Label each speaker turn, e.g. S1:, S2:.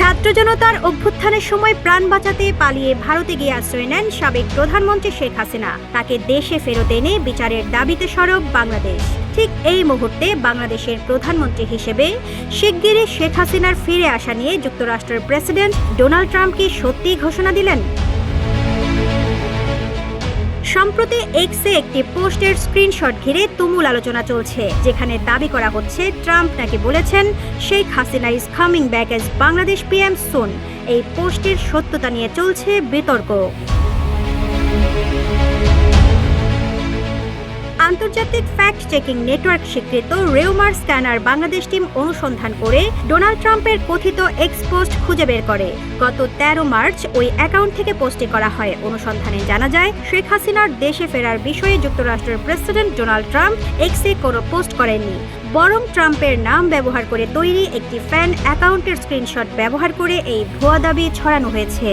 S1: ছাত্র জনতার অভ্যুত্থানের সময় প্রাণ বাঁচাতে পালিয়ে ভারতে গিয়ে আশ্রয় নেন সাবেক প্রধানমন্ত্রী শেখ হাসিনা। তাকে দেশে ফেরত এনে বিচারের দাবিতে সরব বাংলাদেশ। ঠিক এই মুহূর্তে বাংলাদেশের প্রধানমন্ত্রী হিসেবে শিগগিরই শেখ হাসিনার ফিরে আসা নিয়ে যুক্তরাষ্ট্রের প্রেসিডেন্ট ডোনাল্ড ট্রাম্পকে সত্যি ঘোষণা দিলেন। সম্প্রতি এক্সে একটি পোস্টের স্ক্রিনশট ঘিরে তুমুল আলোচনা চলছে, যেখানে দাবি করা হচ্ছে ট্রাম্প নাকি বলেছেন Sheikh Hasina is coming back as Bangladesh PM soon এই পোস্টের সত্যতা নিয়ে চলছে বিতর্ক। আন্তর্জাতিক ফ্যাক্ট চেকিং নেটওয়ার্ক স্বীকৃত রেউমার স্ক্যানার বাংলাদেশ টিম অনুসন্ধান করে ডোনাল্ড ট্রাম্পের কথিত এক্স পোস্ট খুঁজে বের করে। গত তেরো মার্চ ওই অ্যাকাউন্ট থেকে পোস্টে করা হয়। অনুসন্ধানে জানা যায়, শেখ হাসিনার দেশে ফেরার বিষয়ে যুক্তরাষ্ট্রের প্রেসিডেন্ট ডোনাল্ড ট্রাম্প এক্সে কোনো পোস্ট করেননি। বরং ট্রাম্পের নাম ব্যবহার করে তৈরি একটি ফ্যান অ্যাকাউন্টের স্ক্রিনশট ব্যবহার করে এই ভুয়া দাবি ছড়ানো হয়েছে।